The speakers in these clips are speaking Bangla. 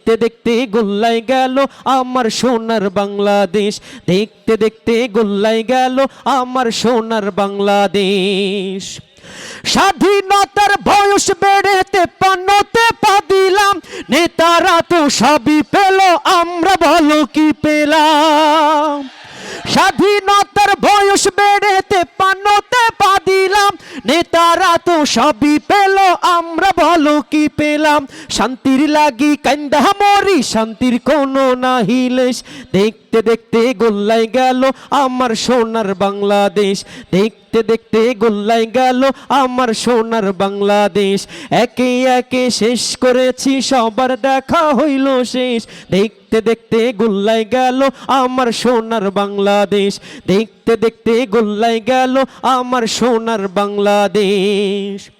দেখতে দেখতে গোল্লাই গেল আমার সোনার বাংলাদেশ। দেখতে দেখতে গোল্লাই গেল আমার সোনার বাংলাদেশ। স্বাধীনতার বয়স বেড়ে তেপান্নতে পা দিলাম। নেতারা তো সবই পেল, আমরা বলো কি পেলাম? স্বাধীনতার বয়স বেড়ে তেপান্নতে পা দিলাম। নেতারা তো সবই পেল আমরা বলো কি পেলাম? শান্তির লাগি কান্দা মরি, শান্তির কোনো নাহিলেশ দেখতে দেখতে গোল্লাই গেল আমার সোনার বাংলাদেশ। দেখতে দেখতে গোল্লাই গেল আমার সোনার বাংলাদেশ। একে একে শেষ করেছি, সবার দেখা হইল শেষ। দেখতে দেখতে গোল্লাই গেল আমার সোনার বাংলাদেশ। দেখতে দেখতে গোল্লাই গেল আমার সোনার বাংলাদেশ।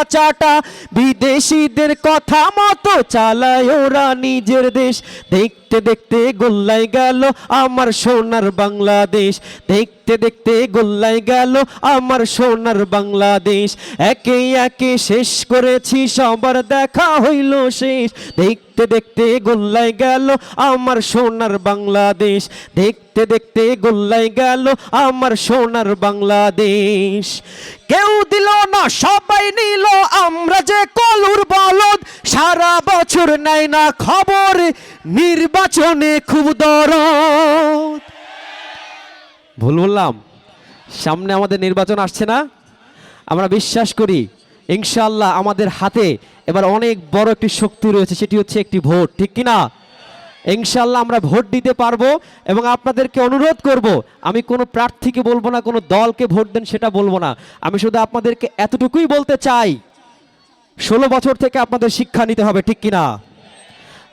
পাচাটা বিদেশিদের কথা মতো চালায় ওরা নিজের দেশ। দেখতে দেখতে গোল্লাই গেল আমার সোনার বাংলাদেশ। দেখতে দেখতে গোল্লাই গেল আমার সোনার বাংলাদেশ। একে একে শেষ করেছি, সবার দেখা হইল শেষ। দেখতে দেখতে গোল্লাই গেল আমার সোনার বাংলাদেশ। দেখতে দেখতে গোল্লাই গেল আমার সোনার বাংলাদেশ। কেউ দিল না সবাই নিল, আমরা যে কলুর বলদ, সারা বছর নেয় না খবর, নির্বাচনে খুব দরদ। ভুল বললাম, সামনে আমাদের নির্বাচন আসছে না? আমরা বিশ্বাস করি ইনশাল্লাহ আমাদের হাতে এবার অনেক বড় একটি শক্তি রয়েছে, সেটি হচ্ছে একটি ভোট, ঠিক কি না ইনশাল্লাহ আমরা ভোট দিতে পারব এবং আপনাদেরকে অনুরোধ করব, আমি কোনো প্রার্থীকে বলব না, কোনো দলকে ভোট দেন সেটা বলব না। আমি শুধু আপনাদেরকে এতটুকুই বলতে চাই, ষোলো বছর থেকে আপনাদের শিক্ষা নিতে হবে, ঠিক কিনা?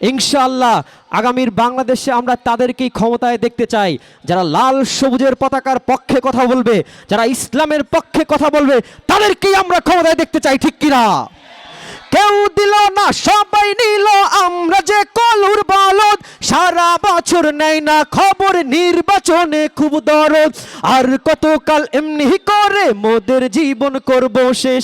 ইনশাআল্লাহ আগামীর বাংলাদেশে আমরা তাদেরকেই ক্ষমতায় দেখতে চাই, যারা লাল সবুজের পতাকার পক্ষে কথা বলবে, যারা ইসলামের পক্ষে কথা বলবে, তাদেরকেই আমরা ক্ষমতায় দেখতে চাই, ঠিক কিনা? কেউ দিল না, সবাই নিল, আমরা যে কলুর বলদ সারা বছর নেয় না খবর নির্বাচনে খুব দরদ। আর কতকাল এমনি করে মোদের জীবন করব শেষ।